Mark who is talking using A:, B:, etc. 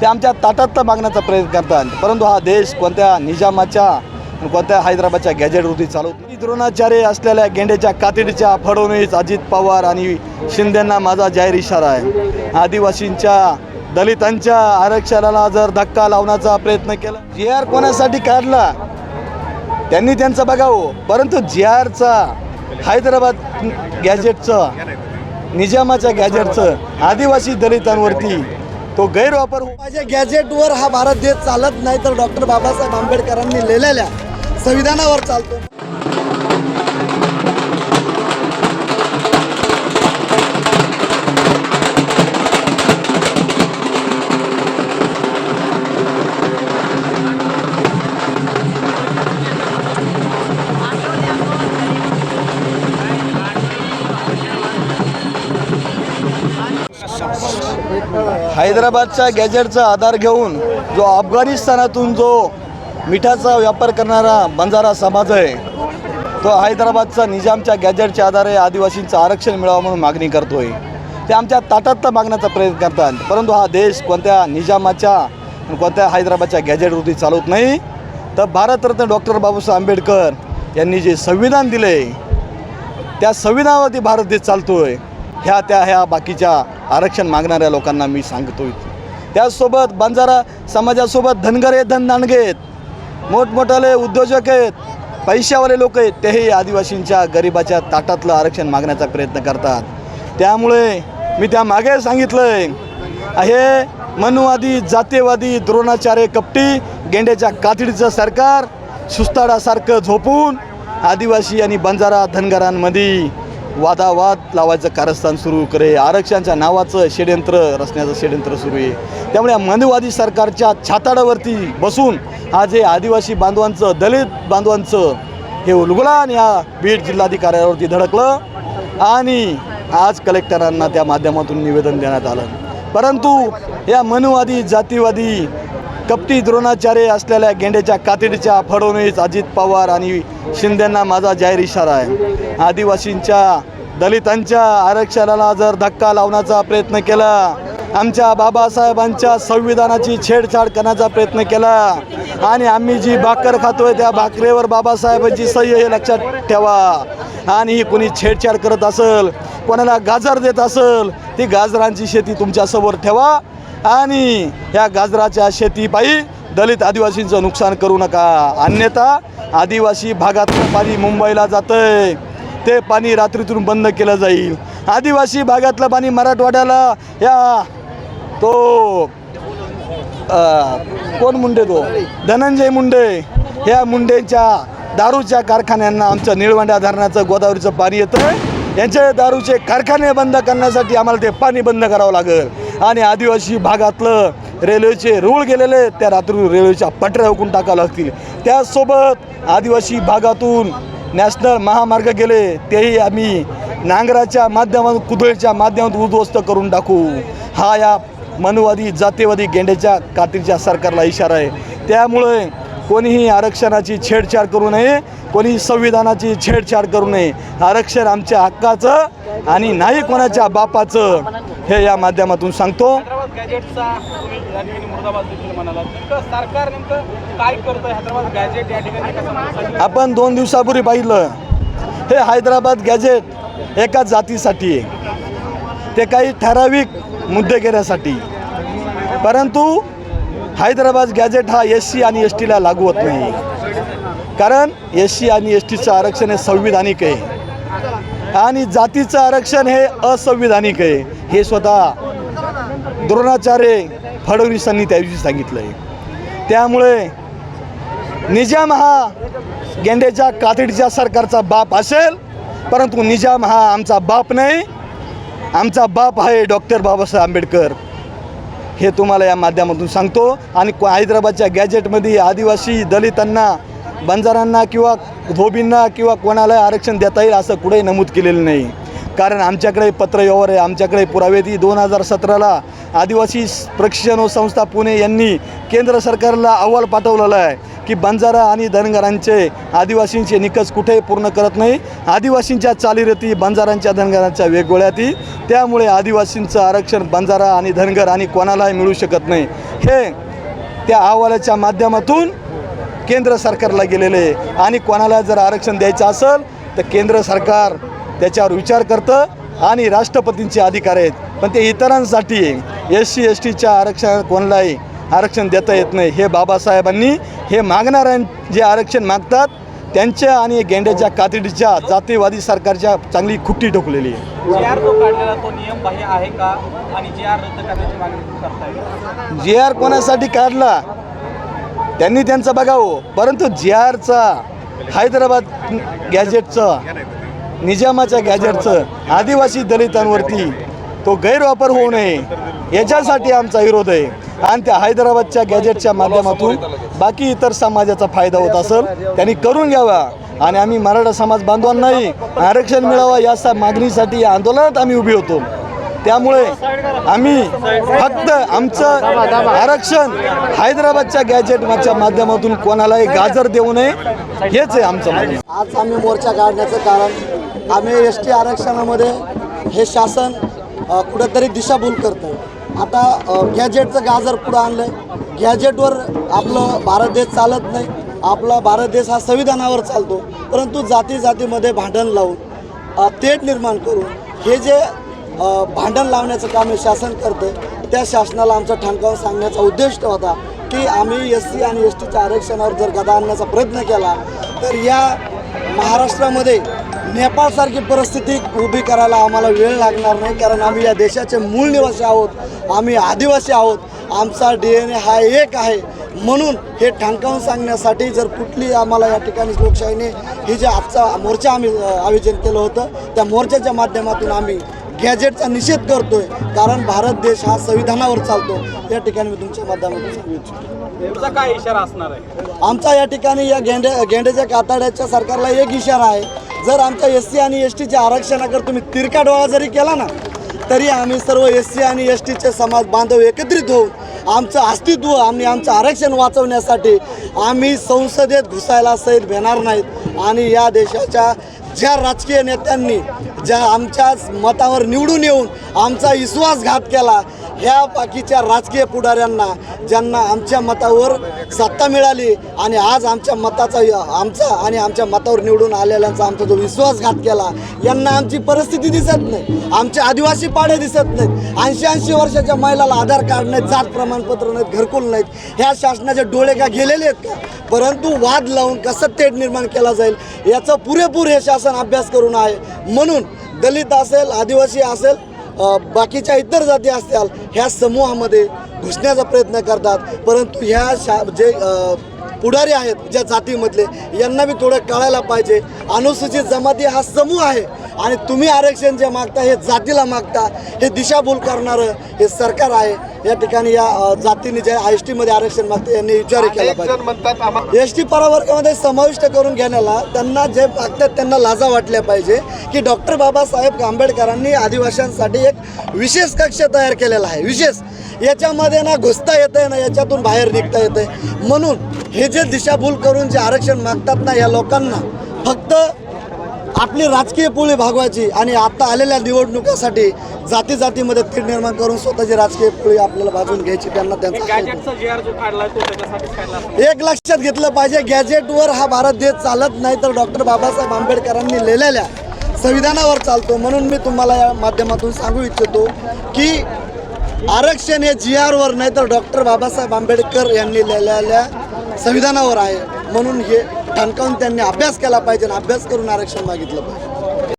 A: ते आमच्या ताटातलं मागण्याचा प्रयत्न करतात. परंतु हा देश कोणत्या निजामाच्या कोणत्या हैदराबादच्या गॅजेटवरती चालवत? नाही. द्रोणाचार्य असलेल्या गेंड्याच्या कातडीच्या फडणवीस अजित पवार आणि शिंदेंना माझा जाहीर इशारा आहे. आदिवासींच्या दलितांच्या आरक्षणाला जर धक्का लावण्याचा प्रयत्न केला जी आर कोणासाठी काढला? त्यांनी त्यांचं बघावं. परंतु जी आरचा हैदराबाद गॅजेटचं निजामाच्या गॅजेटचं आदिवासी दलितांवरती तो गैरवापर हो-
B: माझ्या गॅजेटवर हा भारत देश चालत नाही तर डॉक्टर बाबासाहेब आंबेडकरांनी लिहिलेल्या संविधानावर चालतो.
A: हैदराबादच्या गॅजेटचा आधार घेऊन जो अफगाणिस्तानातून जो मिठाचा व्यापार करणारा बंजारा समाज आहे तो हैदराबादचा निजामच्या गॅजेटच्या आधारे आदिवासींचं आरक्षण मिळावं म्हणून मागणी करतोय. ते आमच्या ताटातलं मागण्याचा प्रयत्न करतात परंतु हा देश कोणत्या निजामाच्या कोणत्या हैदराबादच्या गॅजेटवरती चालवत नाही. तर भारतरत्न डॉक्टर बाबासाहेब आंबेडकर यांनी जे संविधान दिले त्या संविधानावरती भारत देश चालतोय. ह्या त्या ह्या बाकीच्या आरक्षण मागणाऱ्या लोकांना मी सांगतो इथे त्याचसोबत बंजारा समाजासोबत धनगर आहेत धनदांडगे आहेत मोठमोठाले उद्योजक आहेत पैशावाले लोक आहेत तेही आदिवासींच्या गरिबाच्या ताटातलं आरक्षण मागण्याचा प्रयत्न करतात. त्यामुळे मी त्या मागे सांगितलं आहे हे मनुवादी जातीयवादी द्रोणाचार्य कपटी गेंड्याच्या कातडीचं सरकार सुस्ताडासारखं झोपून आदिवासी आणि बंजारा धनगरांमध्ये वादावाद लावायचं कारस्थान सुरू करे. आरक्षणाच्या नावाचं षड्यंत्र रचण्याचं षड्यंत्र सुरू आहे. त्यामुळे या सरकारच्या छाताडावरती बसून आज हे आदिवासी बांधवांचं दलित बांधवांचं हे उलगुलान या बीड जिल्हाधिकाऱ्यावरती धडकलं आणि आज कलेक्टरांना त्या माध्यमातून निवेदन देण्यात आलं. परंतु या मनुवादी जातीवादी कपटी द्रोणाचार्य असलेल्या गेंड्याच्या कातडीच्या फडणवीस अजित पवार आणि शिंदेंना माझा जाहीर इशारा आहे. आदिवासींच्या दलितांच्या आरक्षणाला जर धक्का लावण्याचा प्रयत्न केला आमच्या बाबासाहेबांच्या संविधानाची छेडछाड करण्याचा प्रयत्न केला आणि आम्ही जी भाकर खातोय त्या भाकरीवर बाबासाहेबांची सह्य हे लक्षात ठेवा. आणि ही कोणी छेडछाड करत असेल कोणाला गाजर देत असेल ती गाजरांची शेती तुमच्यासमोर ठेवा. आणि या गाजराच्या शेतीपायी दलित आदिवासींचं नुकसान करू नका. अन्यथा आदिवासी भागातलं पाणी मुंबईला जातंय. ते पाणी रात्रीतून बंद केलं जाईल. आदिवासी भागातलं पाणी मराठवाड्याला या तो कोण मुंडे तो? धनंजय मुंडे. ह्या मुंडेंच्या दारूच्या कारखान्यांना आमचं निळवंड्या धरणाचं गोदावरीचं पाणी येतं यांचे दारूचे कारखाने बंद करण्यासाठी आम्हाला ते पाणी बंद करावं लागेल. आणि आदिवासी भागातलं रेल्वेचे रूळ गेलेले त्या रात्री रेल्वेच्या पटऱ्या हुकून टाकावं लागतील. त्याचसोबत आदिवासी भागातून नॅशनल महामार्ग गेले. तेही आम्ही नांगराच्या माध्यमातून कुदळीच्या माध्यमातून उद्ध्वस्त करून टाकू. हा या मनुवादी जातीवादी गेंड्याच्या कातीच्या सरकारला इशारा आहे. त्यामुळे कोणीही आरक्षणाची छेडछाड करू नये. कोणी संविधानाची छेडछाड करू नये. आरक्षण आमच्या हक्काचं आणि नाही कोणाच्या बापाचं. हे या माध्यमातून सांगतो. आपण दोन दिवसापूर्वी पाहिलं. हे हैदराबाद गॅजेट एका जातीसाठी आहे ते काही ठराविक मुद्दे घेण्यासाठी. परंतु हैदराबाद गॅजेट हा एस सी आणि एस टीला लागू होत नाही. कारण एस सी आणि एस टीचं आरक्षण हे संविधानिक आहे. आणि जातीचं आरक्षण हे असंविधानिक आहे. हे स्वतः द्रोणाचार्य फडणवीसांनी त्या दिवशी सांगितलं आहे त्यामुळे निजाम हा गेंड्याच्या कातडीच्या सरकारचा बाप असेल परंतु निजाम हा आमचा बाप नाही. आमचा बाप आहे डॉक्टर बाबासाहेब आंबेडकर. हे तुम्हाला या माध्यमातून सांगतो. आणि हैदराबादच्या गॅजेटमध्ये आदिवासी दलितांना बंजारांना किंवा धोबींना किंवा कोणाला आरक्षण देता येईल असं कुठेही नमूद केलेलं नाही. कारण आमच्याकडे पत्रव्यवहार आहे आमच्याकडे पुरावे ती दोन हजार सतराला आदिवासी प्रशिक्षण व संस्था पुणे यांनी केंद्र सरकारला अहवाल पाठवलेला आहे की बंजारा आणि धनगरांचे आदिवासींचे निकष कुठेही पूर्ण करत नाही. आदिवासींच्या चालीरीती बंजारांच्या धनगरांच्या वेगवेगळ्या ती. त्यामुळे आदिवासींचं आरक्षण बंजारा आणि धनगर आणि कोणालाही मिळू शकत नाही. हे त्या अहवालाच्या माध्यमातून केंद्र सरकारला गेलेले आहे. आणि कोणाला जर आरक्षण द्यायचं असेल तर केंद्र सरकार त्याच्यावर विचार करतं आणि राष्ट्रपतींचे अधिकार आहेत. पण ते इतरांसाठी एस सी एस टीच्या आरक्षण कोणालाही आरक्षण देता येत नाही. हे बाबासाहेबांनी हे मागणाऱ्यां जे आरक्षण मागतात त्यांच्या आणि गेंड्याच्या कातडीच्या जातीवादी सरकारच्या चांगली खुट्टी ठोकलेली आहे.
C: जी आर
A: कोणासाठी काढला? त्यांनी त्यांचं बघावं. परंतु जी आरचा हैदराबाद गॅजेटचं निजामाच्या गॅजेटचं आदिवासी दलितांवरती तो गैरवापर होऊ नये याच्यासाठी आमचा विरोध आहे. आणि त्या हैदराबादच्या गॅजेटच्या माध्यमातून बाकी इतर समाजाचा फायदा होत असेल त्यांनी करून घ्यावा. आणि आम्ही मराठा समाज बांधवांनाही आरक्षण मिळावा या मागणीसाठी या आंदोलनात आम्ही उभी होतो. त्यामुळे आम्ही फक्त आमचं आरक्षण हैदराबादच्या गॅजेटच्या माध्यमातून कोणालाही गाजर देऊ नये हेच आहे आमचं
B: आज आम्ही मोर्चा काढण्याचं कारण आम्ही एस टी आरक्षणामध्ये हे शासन कुठंतरी कुठेतरी दिशाभूल करतं आता गॅजेटचं गाजर पुढं आणलं आहे गॅजेटवर आपलं भारत देश चालत नाही. आपला भारत देश हा संविधानावर चालतो. परंतु जाती जातीमध्ये भांडण लावून तेट निर्माण करून हे जे भांडण लावण्याचं काम हे शासन करतं त्या शासनाला आमचा ठणकावून सांगण्याचा उद्दिष्ट होता की आम्ही एस सी आणि एस टीच्या आरक्षणावर जर गदा आणण्याचा प्रयत्न केला तर या महाराष्ट्रामध्ये नेपाळसारखी परिस्थिती उभी करायला आम्हाला वेळ लागणार नाही कारण आम्ही या देशाचे मूळ निवासी आहोत आम्ही आदिवासी आहोत आमचा डी एन ए हा एक आहे. म्हणून हे ठणकावून सांगण्यासाठी जर कुठली आम्हाला या ठिकाणी लोकशाहीने ही जे आजचा मोर्चा आम्ही आयोजन केलं होतं त्या मोर्चाच्या माध्यमातून आम्ही गॅजेटचा निषेध करतोय. कारण भारत देश हा संविधानावर चालतो. या ठिकाणी मी तुमच्या माध्यमातून सांगू इच्छितो.
C: तुमचा काय इशारा असणार आहे?
B: आमचा या ठिकाणी या गेंडे गेंड्याच्या कातड्याच्या सरकारला एक इशारा आहे. जर आमच्या एस सी आणि एस टीच्या आरक्षणाकडे तुम्ही तिरका डोळा जरी केला ना तरी आम्ही सर्व एस सी आणि एस टीचे समाज बांधव एकत्रित होऊन आमचं अस्तित्व आणि आमचं आरक्षण वाचवण्यासाठी आम्ही संसदेत घुसायला सहित घेणार नाहीत. आणि या देशाच्या ज्या राजकीय नेत्यांनी ज्या आमच्या मतावर निवडून येऊन आमचा विश्वासघात केला ह्या बाकीच्या राजकीय पुढाऱ्यांना ज्यांना आमच्या मतावर सत्ता मिळाली आणि आज आमच्या मताचा आमचा आणि आमच्या मतावर निवडून आलेल्यांचा आमचा जो विश्वासघात केला यांना आमची परिस्थिती दिसत नाही. आमच्या आदिवासी पाडे दिसत नाहीत. ऐंशी ऐंशी वर्षाच्या महिलाला आधार कार्ड नाहीत जात प्रमाणपत्र नाहीत घरकुल नाहीत. ह्या शासनाचे डोळे का गेलेले आहेत का? परंतु वाद लावून कसं तेढ निर्माण केला जाईल याचा पुरेपूर हे शासन अभ्यास करून आहे. म्हणून दलित असेल आदिवासी असेल बाकीच्या इतर जाती असतील ह्या समूहामध्ये घुसण्याचा प्रयत्न करतात. परंतु ह्या शा जे पुढारी आहेत ज्या जातीमधले यांना बी थोडं कळायला पाहिजे. अनुसूचित जमाती हा समूह आहे. आणि तुम्ही आरक्षण जे मागता हे जातीला मागता हे दिशाभूल करणारं हे सरकार आहे. या ठिकाणी या जातीने जे एस टीमध्ये आरक्षण मागतं यांनी विचार केला पाहिजे. एस टी प्रवर्गामध्ये समाविष्ट करून घेण्याला त्यांना जे मागतात त्यांना लाजा वाटल्या पाहिजे की डॉक्टर बाबासाहेब आंबेडकरांनी आदिवासींसाठी एक विशेष कक्ष तयार केलेला आहे. विशेष. याच्यामध्ये ना घुसता येतं आहे ना याच्यातून बाहेर निघता येतं आहे म्हणून हे जे दिशाभूल करून जे आरक्षण मागतात ना या लोकांना फक्त आपली राजकीय पोळी भागवायची आणि आता आलेल्या निवडणुकासाठी जाती जातीमध्ये तीड निर्माण करून स्वतःची राजकीय पोळी आपल्याला भाजून घ्यायची त्यांना त्यांचा एक लक्षात घेतलं पाहिजे गॅजेटवर हा भारत देश चालत नाही तर डॉक्टर बाबासाहेब आंबेडकरांनी लिहिलेल्या संविधानावर चालतो. म्हणून मी तुम्हाला या माध्यमातून सांगू इच्छितो की आरक्षण हे जी आरवर नाही तर डॉक्टर बाबासाहेब आंबेडकर यांनी लिहिलेल्या संविधानावर आहे. म्हणून हे ठणकावून त्यांनी अभ्यास केला पाहिजे आणि अभ्यास करून आरक्षण मागितलं पाहिजे.